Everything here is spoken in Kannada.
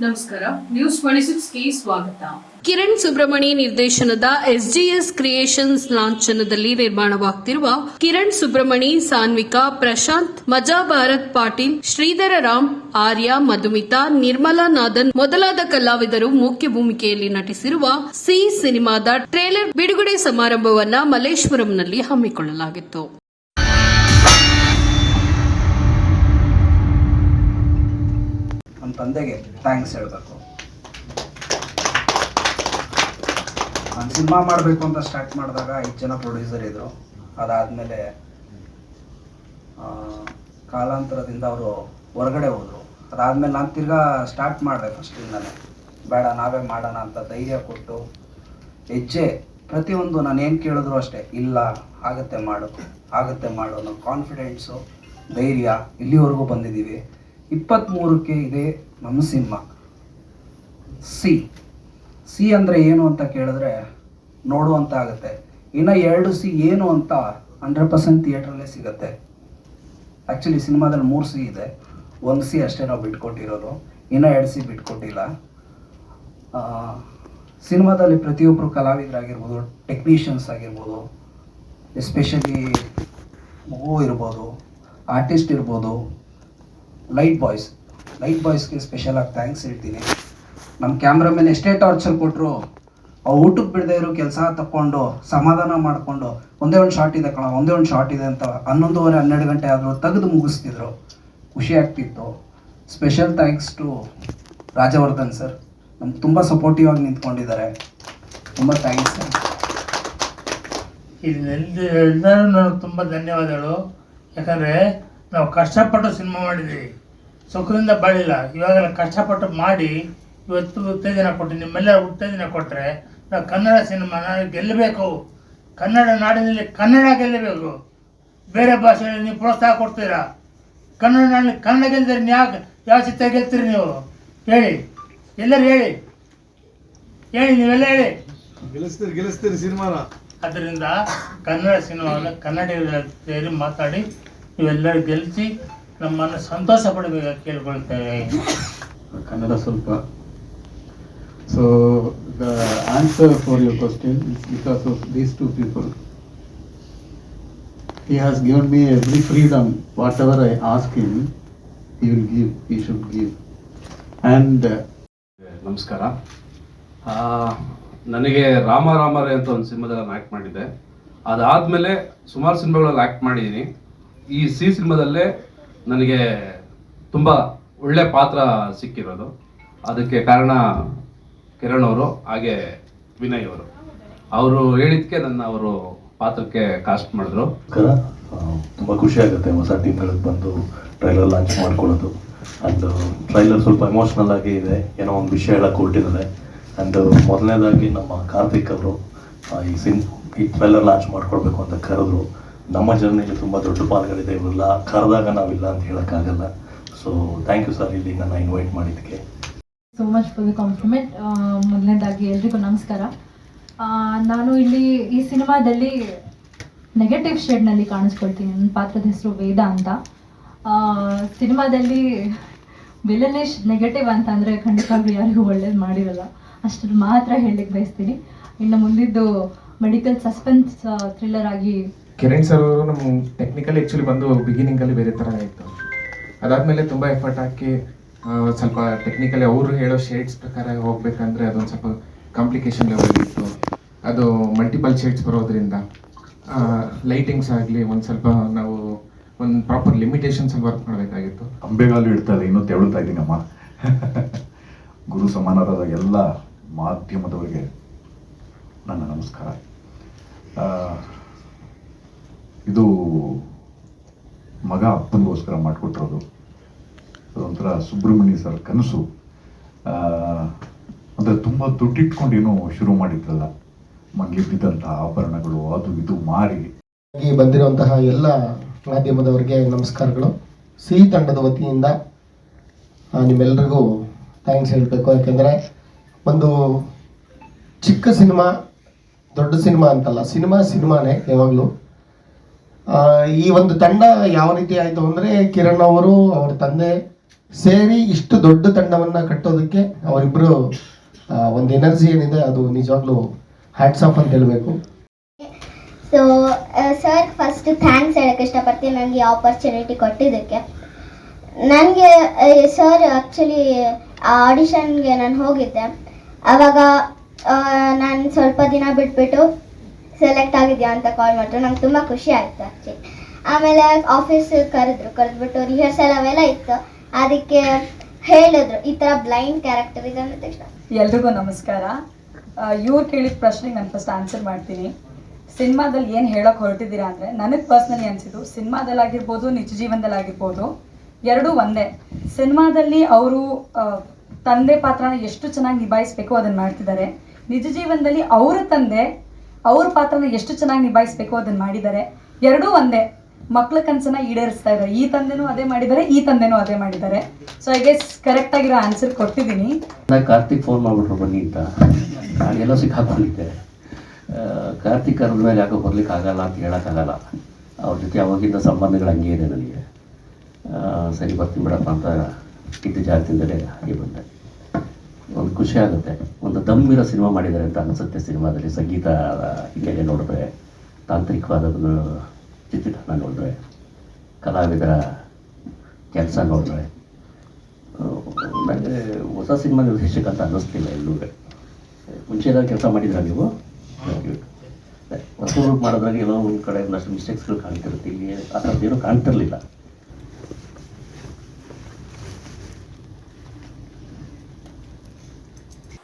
ನಮಸ್ಕಾರ. ನ್ಯೂಸ್ ಟ್ವೆಂಟಿ ಸಿಕ್ಸ್ಗೆ ಸ್ವಾಗತ. ಕಿರಣ್ ಸುಬ್ರಮಣಿ ನಿರ್ದೇಶನದ ಎಸ್ಜಿಎಸ್ ಕ್ರಿಯೇಷನ್ಸ್ ಲಾಂಛನದಲ್ಲಿ ನಿರ್ಮಾಣವಾಗುತ್ತಿರುವ ಕಿರಣ್ ಸುಬ್ರಮಣಿ ಸಾನ್ವಿಕಾ, ಪ್ರಶಾಂತ್, ಮಜಾ ಭಾರತ್ ಪಾಟೀಲ್, ಶ್ರೀಧರ ರಾಮ್, ಆರ್ಯ, ಮಧುಮಿತಾ, ನಿರ್ಮಲಾ ನಾದನ್ ಮೊದಲಾದ ಕಲಾವಿದರು ಮುಖ್ಯ ಭೂಮಿಕೆಯಲ್ಲಿ ನಟಿಸಿರುವ ಸಿ ಸಿನಿಮಾದ ಟ್ರೇಲರ್ ಬಿಡುಗಡೆ ಸಮಾರಂಭವನ್ನು ಮಲ್ಲೇಶ್ವರಂನಲ್ಲಿ ಹಮ್ಮಿಕೊಳ್ಳಲಾಗಿತ್ತು. ತಂದೆಗೆ ಥ್ಯಾಂಕ್ಸ್ ಹೇಳಬೇಕು. ನಾನು ಸಿನಿಮಾ ಮಾಡಬೇಕು ಅಂತ ಸ್ಟಾರ್ಟ್ ಮಾಡಿದಾಗ ಐದು ಜನ ಪ್ರೊಡ್ಯೂಸರ್ ಇದ್ದರು ಅದಾದಮೇಲೆ ಕಾಲಾಂತರದಿಂದ ಅವರು ಹೊರಗಡೆ ಹೋದರು. ಅದಾದಮೇಲೆ ನಾನು ತಿರ್ಗಾ ಸ್ಟಾರ್ಟ್ ಮಾಡಿದೆ ಫಸ್ಟಿಂದಲೇ ಬೇಡ, ನಾವೇ ಮಾಡೋಣ ಅಂತ ಧೈರ್ಯ ಕೊಟ್ಟು, ಹೆಜ್ಜೆ ಪ್ರತಿಯೊಂದು ನಾನು ಏನು ಕೇಳಿದ್ರು ಅಷ್ಟೇ, ಇಲ್ಲ, ಆಗತ್ತೆ ಮಾಡು ಆಗತ್ತೆ ಮಾಡು ಅನ್ನೋ ಕಾನ್ಫಿಡೆನ್ಸು ಧೈರ್ಯ ಇಲ್ಲಿವರೆಗೂ ಬಂದಿದ್ದೀವಿ ಇಪ್ಪತ್ತ್ಮೂರಕ್ಕೆ ಇದೆ ನಮ್ಮ ಸಿಂಹ. ಸಿ. ಸಿ ಅಂದರೆ ಏನು ಅಂತ ಕೇಳಿದ್ರೆ ನೋಡುವಂತ ಆಗುತ್ತೆ ಇನ್ನು ಎರಡು ಸಿ ಏನು ಅಂತ ಹಂಡ್ರೆಡ್ ಪರ್ಸೆಂಟ್ ಥಿಯೇಟ್ರಲ್ಲೇ ಸಿಗುತ್ತೆ. ಆ್ಯಕ್ಚುಲಿ ಸಿನಿಮಾದಲ್ಲಿ ಮೂರು ಸಿ ಇದೆ. ಒಂದು ಸಿ ಅಷ್ಟೇ ನಾವು ಬಿಟ್ಕೊಟ್ಟಿರೋದು. ಇನ್ನು ಎರಡು ಸಿ ಬಿಟ್ಕೊಟ್ಟಿಲ್ಲ. ಸಿನಿಮಾದಲ್ಲಿ ಪ್ರತಿಯೊಬ್ಬರು ಕಲಾವಿದರಾಗಿರ್ಬೋದು, ಟೆಕ್ನಿಷಿಯನ್ಸ್ ಆಗಿರ್ಬೋದು, ಎಸ್ಪೆಷಲಿ ಮಗು ಇರ್ಬೋದು, ಆರ್ಟಿಸ್ಟ್ ಇರ್ಬೋದು ಲೈಟ್ ಬಾಯ್ಸ್ ಲೈಟ್ ಬಾಯ್ಸ್ಗೆ ಸ್ಪೆಷಲಾಗಿ ಥ್ಯಾಂಕ್ಸ್ ಹೇಳ್ತೀನಿ. ನಮ್ಮ ಕ್ಯಾಮ್ರಾಮನ್ ಎಷ್ಟೇ ಟಾರ್ಚರ್ ಕೊಟ್ಟರು ಆ ಊಟಕ್ಕೆ ಬಿಡದೆ ಇರೋ ಕೆಲಸ ತಕ್ಕೊಂಡು, ಸಮಾಧಾನ ಮಾಡಿಕೊಂಡು, ಒಂದೇ ಒಂದು ಶಾರ್ಟ್ ಇದೆ ಕಣ, ಒಂದೇ ಒಂದು ಶಾರ್ಟ್ ಇದೆ ಅಂತ ಹನ್ನೊಂದುವರೆ, ಹನ್ನೆರಡು ಗಂಟೆ ಆದರೂ ತೆಗೆದು ಮುಗಿಸ್ತಿದ್ರು. ಖುಷಿ ಆಗ್ತಿತ್ತು. Special thanks to Rajavardhan sir ನಮ್ಗೆ ತುಂಬ ಸಪೋರ್ಟಿವ್ ಆಗಿ ನಿಂತ್ಕೊಂಡಿದ್ದಾರೆ. ತುಂಬ ಥ್ಯಾಂಕ್ಸ್ ಸರ್ ಇಲ್ಲಿ ಎಲ್ಲರೂ ನಾನು ತುಂಬ ಧನ್ಯವಾದಗಳು. ಯಾಕಂದರೆ ನಾವು ಕಷ್ಟಪಟ್ಟು ಸಿನಿಮಾ ಮಾಡಿದ್ದೀವಿ. ಸುಖದಿಂದ ಬಾಳಿಲ್ಲ. ಇವಾಗೆಲ್ಲ ಕಷ್ಟಪಟ್ಟು ಮಾಡಿ ಇವತ್ತು ಉತ್ತೇಜನ ಕೊಟ್ಟು ನಿಮ್ಮೆಲ್ಲ ಉತ್ತೇಜನ ಕೊಟ್ಟರೆ ನಾವು ಕನ್ನಡ ಸಿನಿಮಾನ ಗೆಲ್ಲಬೇಕು. ಕನ್ನಡ ನಾಡಿನಲ್ಲಿ ಕನ್ನಡ ಗೆಲ್ಲಬೇಕು. ಬೇರೆ ಭಾಷೆಯಲ್ಲಿ ನೀವು ಪ್ರೋತ್ಸಾಹ ಕೊಡ್ತೀರಾ? ಕನ್ನಡ ನಾಡಿನಲ್ಲಿ ಕನ್ನಡ ಗೆಲ್ತೀರಿ ಯಾವ ಯಾವ ಚಿತ್ರ ಗೆಲ್ತೀರಿ ನೀವು? ಹೇಳಿ. ಎಲ್ಲರೂ ಹೇಳಿ. ಹೇಳಿ ನೀವೆಲ್ಲ ಹೇಳಿ. ಗೆಲ್ಲಿಸ್ತೀರಿ ಗೆಲ್ಲಿಸ್ತೀರಿ ಸಿನಿಮಾನ? ಅದರಿಂದ ಕನ್ನಡ ಸಿನಿಮಾವನ್ನು ಕನ್ನಡಿಗರ ಸೇರಿ ಮಾತಾಡಿ ನೀವೆಲ್ಲರೂ ಗೆಲ್ಲಿಸಿ ನಮ್ಮನ್ನು ಸಂತೋಷ ಪಡಬೇಕು ಕೇಳ್ಕೊಳ್ತೇವೆ ಕನ್ನಡ ಸ್ವಲ್ಪ. So the answer for your question is because of these two people he has given me every freedom whatever i ask him he will give he should give. And and ನಮಸ್ಕಾರ. ಆ, ನನಗೆ ರಾಮ ರಾಮರೇ ಅಂತ ಒಂದು ಸಿನಿಮಾದಲ್ಲಿ ನಾನು ಆ್ಯಕ್ಟ್ ಮಾಡಿದ್ದೆ. ಅದಾದಮೇಲೆ ಸುಮಾರು ಸಿನಿಮಾಗಳಲ್ಲಿ ಆ್ಯಕ್ಟ್ ಮಾಡಿದ್ದೀನಿ. ಈ ಸಿ ಸಿನಿಮಾದಲ್ಲೇ ನನಗೆ ತುಂಬ ಒಳ್ಳೆ ಪಾತ್ರ ಸಿಕ್ಕಿರೋದು. ಅದಕ್ಕೆ ಕಾರಣ ಕಿರಣ್ ಅವರು, ಹಾಗೆ ವಿನಯ್ ಅವರು. ಅವರು ಹೇಳಿದ್ಕೆ ನನ್ನ ಅವರು ಪಾತ್ರಕ್ಕೆ ಕಾಸ್ಟ್ ಮಾಡಿದ್ರು. ತುಂಬ ಖುಷಿ ಆಗುತ್ತೆ ಹೊಸ ಟೀಮ್ಗಳಿಗೆ ಬಂದು ಟ್ರೈಲರ್ ಲಾಂಚ್ ಮಾಡ್ಕೊಳ್ಳೋದು. ಅಂಡ್ ಟ್ರೈಲರ್ ಸ್ವಲ್ಪ ಎಮೋಷ್ನಲ್ ಆಗಿ ಇದೆ. ಏನೋ ಒಂದು ವಿಷಯ ಹೇಳಕ್ಕೆ ಹೊರಟಿದ್ದಾರೆ. ಅಂಡ್ ಮೊದಲನೇದಾಗಿ ನಮ್ಮ ಕಾರ್ತಿಕ್ ಅವರು ಈ ಸಿನ್, ಈ ಟ್ರೈಲರ್ ಲಾಂಚ್ ಮಾಡ್ಕೊಳ್ಬೇಕು ಅಂತ ಕರೆದ್ರು. ನಮ್ಮ ಜರ್ನಿಗೆ ತುಂಬ ದೊಡ್ಡ ಪಾಲ್ಗಳಿದೆ. ಇವರೆಲ್ಲ ಕರೆದಾಗ ನಾವಿಲ್ಲ ಅಂತ ಹೇಳೋಕ್ಕಾಗಲ್ಲ. ಸೊ ಥ್ಯಾಂಕ್ ಯು ಸರ್ ಇಲ್ಲಿ ನನ್ನ ಇನ್ವೈಟ್ ಮಾಡಿದ್ದಕ್ಕೆ. So much for the compliment ಮೊದಲನೇದಾಗಿ ಎಲ್ರಿಗೂ ನಮಸ್ಕಾರ. ನಾನು ಇಲ್ಲಿ ಈ ಸಿನಿಮಾದಲ್ಲಿ ನೆಗೆಟಿವ್ ಶೇಡ್ನಲ್ಲಿ ಕಾಣಿಸ್ಕೊಳ್ತೀನಿ. ನನ್ನ ಪಾತ್ರದ ಹೆಸರು ವೇದ ಅಂತ. ಸಿನಿಮಾದಲ್ಲಿ ವಿಲನೇಶ್ ನೆಗೆಟಿವ್ ಅಂತ ಅಂದರೆ ಖಂಡಿತವಾಗ್ಲೂ ಯಾರಿಗೂ ಒಳ್ಳೇದು ಮಾಡಿರಲ್ಲ. ಅಷ್ಟನ್ನು ಮಾತ್ರ ಹೇಳಲಿಕ್ಕೆ ಬಯಸ್ತೀನಿ. ಇನ್ನು ಮುಂದಿದ್ದು ಮೆಡಿಕಲ್ ಸಸ್ಪೆನ್ಸ್ ಥ್ರಿಲ್ಲರ್ ಆಗಿ ಕಿರಣ್ ಸರ್ ಅವರು ನಮ್ಮ ಟೆಕ್ನಿಕಲಿ ಆ್ಯಕ್ಚುಲಿ ಬಂದು ಬಿಗಿನಿಂಗಲ್ಲಿ ಬೇರೆ ಥರ ಇತ್ತು. ಅದಾದಮೇಲೆ ತುಂಬ ಎಫರ್ಟ್ ಹಾಕಿ ಸ್ವಲ್ಪ ಟೆಕ್ನಿಕಲಿ ಅವರು ಹೇಳೋ ಶೇಡ್ಸ್ ಪ್ರಕಾರ ಹೋಗಬೇಕಂದ್ರೆ ಅದೊಂದು ಸ್ವಲ್ಪ ಕಾಂಪ್ಲಿಕೇಶನ್ ಲೆವೆಲ್ ಇತ್ತು. ಅದು ಮಲ್ಟಿಪಲ್ ಶೇಡ್ಸ್ ಬರೋದ್ರಿಂದ ಲೈಟಿಂಗ್ಸ್ ಆಗಲಿ ಒಂದು ಸ್ವಲ್ಪ ನಾವು ಒಂದು ಪ್ರಾಪರ್ ಲಿಮಿಟೇಷನ್ಸಲ್ಲಿ ವರ್ಕ್ ಮಾಡಬೇಕಾಗಿತ್ತು. ಅಂಬೆಗಾಲು ಇಡ್ತಾ ಇದೆ ಇನ್ನೂ ತೆವಳ್ತಾ ಇದ್ದೀನಮ್ಮ. ಗುರು ಸಮಾನರಾದ ಎಲ್ಲ ಮಾಧ್ಯಮದವರಿಗೆ ನನ್ನ ನಮಸ್ಕಾರ. ಇದು ಮಗ ಅಪ್ಪನಿಗೋಸ್ಕರ ಮಾಡಿಕೊಟ್ಟಿರೋದು. ಅದೊಂಥರ ಸುಬ್ರಹ್ಮಣ್ಯ ಸರ್ ಕನಸು. ಅಂದರೆ ತುಂಬ ದುಡ್ಡಿಟ್ಕೊಂಡೇನು ಶುರು ಮಾಡಿದ್ರಲ್ಲ. ಮನೇಲಿದ್ದಂಥ ಆಭರಣಗಳು, ಅದು ಇದು ಮಾರಿ. ಬಂದಿರುವಂತಹ ಎಲ್ಲ ಮಾಧ್ಯಮದವರಿಗೆ ನಮಸ್ಕಾರಗಳು. ಸಿ ತಂಡದ ವತಿಯಿಂದ ನಿಮ್ಮೆಲ್ಲರಿಗೂ ಥ್ಯಾಂಕ್ಸ್ ಹೇಳಬೇಕು. ಯಾಕೆಂದರೆ ಒಂದು ಚಿಕ್ಕ ಸಿನಿಮಾ, ದೊಡ್ಡ ಸಿನಿಮಾ ಅಂತಲ್ಲ, ಸಿನಿಮಾ ಸಿನಿಮಾನೇ ಯಾವಾಗಲೂ. ಈ ಒಂದು ತಂಡ ಯಾವ ರೀತಿ ಆಯಿತು ಅಂದರೆ ಕಿರಣ್ ಅವರು ಅವ್ರ ತಂದೆ ಸೇರಿ ಇಷ್ಟು ದೊಡ್ಡ ತಂಡವನ್ನ ಕಟ್ಟೋದಕ್ಕೆ ಅವರಿಬ್ಬರು ಒಂದು ಎನರ್ಜಿ ಏನಿದೆ ಅದು ನಿಜವಾಗ್ಲೂ ಹ್ಯಾಟ್ಸ್ ಆಫ್ ಅಂತ ಹೇಳಬೇಕು. ಸೊ ಸರ್ ಫಸ್ಟ್ ಥ್ಯಾಂಕ್ಸ್ ಹೇಳಕ್ಕೆ ಇಷ್ಟಪಡ್ತೀನಿ ನನಗೆ ಈ ಆಪರ್ಚುನಿಟಿ ಕೊಟ್ಟಿದ್ದಕ್ಕೆ. ನನಗೆ ಸರ್ ಆ್ಯಕ್ಚುಲಿ ಆಡಿಷನ್ಗೆ ನಾನು ಹೋಗಿದ್ದೆ. ಆವಾಗ ನಾನು ಸ್ವಲ್ಪ ದಿನ ಬಿಟ್ಬಿಟ್ಟು ಸೆಲೆಕ್ಟ್ ಆಗಿದೆಯಾ ಅಂತ ಕಾಲ್ ಮಾಡಿದ್ರು ನಂಗೆ ತುಂಬ ಖುಷಿ ಆಯಿತು ಆ್ಯಕ್ಚುಲಿ ಆಮೇಲೆ ಆಫೀಸ್ ಕರೆದ್ರು, ಕರೆದ್ಬಿಟ್ಟು ರಿಹರ್ಸಲ್ ಅವೆಲ್ಲ ಇತ್ತು. ಅದಕ್ಕೆ ಹೇಳಿದ್ರು, ಈ ಥರ ಬ್ಲೈಂಡ್ ಕ್ಯಾರೆಕ್ಟರ್ ಇದೆ ಅಂದ ಎಲ್ರಿಗೂ ನಮಸ್ಕಾರ. ಇವ್ರು ಕೇಳಿದ ಪ್ರಶ್ನೆಗೆ ನಾನು ಫಸ್ಟ್ ಆನ್ಸರ್ ಮಾಡ್ತೀನಿ. ಸಿನಿಮಾದಲ್ಲಿ ಏನು ಹೇಳೋಕೆ ಹೊರಟಿದ್ದೀರಾ ಅಂದರೆ, ನನಗೆ ಪರ್ಸ್ನಲಿ ಅನಿಸಿದ್ದು, ಸಿನಿಮಾದಲ್ಲಾಗಿರ್ಬೋದು, ನಿಜ ಜೀವನದಲ್ಲಾಗಿರ್ಬೋದು, ಎರಡೂ ಒಂದೇ. ಸಿನಿಮಾದಲ್ಲಿ ಅವರು ತಂದೆ ಪಾತ್ರನ ಎಷ್ಟು ಚೆನ್ನಾಗಿ ನಿಭಾಯಿಸಬೇಕು ಅದನ್ನು ಮಾಡ್ತಿದ್ದಾರೆ. ನಿಜ ಜೀವನದಲ್ಲಿ ಅವರ ತಂದೆ ಅವ್ರ ಪಾತ್ರನ ಎಷ್ಟು ಚೆನ್ನಾಗಿ ನಿಭಾಯಿಸ್ಬೇಕು ಅದನ್ನ ಮಾಡಿದ್ದಾರೆ. ಎರಡೂ ಒಂದೇ. ಮಕ್ಳ ಕನಸನ್ನ ಈಡೇರಿಸ್ತಾ ಇದ್ದಾರೆ. ಈ ತಂದೆನೂ ಅದೇ ಮಾಡಿದ್ದಾರೆ, ಈ ತಂದೆನೂ ಅದೇ ಮಾಡಿದ್ದಾರೆ. ಸೊ ಐ ಗೆಸ್ ಕರೆಕ್ಟ್ ಆಗಿರೋ ಆನ್ಸರ್ ಕೊಟ್ಟಿದ್ದೀನಿ. ನಾನು ಕಾರ್ತಿಕ್ ಫೋನ್ ಮಾಡ್ಬಿಟ್ರು ಬನ್ನಿ ಅಂತ. ನಾನು ಎಲ್ಲೋ ಸಿಕ್ಕಾಕೊಂಡಿದ್ದೆ. ಕಾರ್ತಿಕ್ ಕರೆದ ಮೇಲೆ ಯಾಕೋ ಬರ್ಲಿಕ್ಕೆ ಆಗಲ್ಲ ಅಂತ ಹೇಳೋಕ್ಕಾಗಲ್ಲ ಅವ್ರ ಜೊತೆ ಅವಾಗಿಂದ ಸಂಬಂಧಗಳು ಹಂಗೆ ಇದೆ ನನಗೆ. ಸರಿ ಬರ್ತೀನಿ ಬಿಡಪ್ಪ ಅಂತ ಇದ್ದ ಜಾಗದಿಂದಲೇ ಹಾಗೆ ಬಂದೆ. ಒಂದು ಖುಷಿ ಆಗುತ್ತೆ. ಒಂದು ದಮ್ಮಿರೋ ಸಿನಿಮಾ ಮಾಡಿದ್ದಾರೆ ಅಂತ ಅನಿಸುತ್ತೆ ಸಿನಿಮಾದಲ್ಲಿ. ಸಂಗೀತ ಹಿನ್ನೆಲೆ ನೋಡಿದ್ರೆ ತಾಂತ್ರಿಕವಾದ ಚಿತ್ರಣ ನೋಡಿದ್ರೆ, ಕಲಾವಿದರ ಕೆಲಸ ನೋಡಿದ್ರೆ ನನಗೆ ಹೊಸ ಸಿನಿಮಾ ನಿರ್ದೇಶಕ ಅಂತ ಅನ್ನಿಸ್ತಿಲ್ಲ ಎಲ್ಲೂ. ಮುಂಚೆದಾಗ ಕೆಲಸ ಮಾಡಿದ್ರ ನೀವು? ಹೊಸ ಮಾಡೋದ್ರಾಗ ಎಲ್ಲೋ ಒಂದು ಕಡೆ ಒಂದಷ್ಟು ಮಿಸ್ಟೇಕ್ಸ್ಗಳು ಕಾಣ್ತಿರುತ್ತೆ. ಇಲ್ಲಿ ಆ ಥರದ್ದೇನು ಕಾಣ್ತಿರ್ಲಿಲ್ಲ.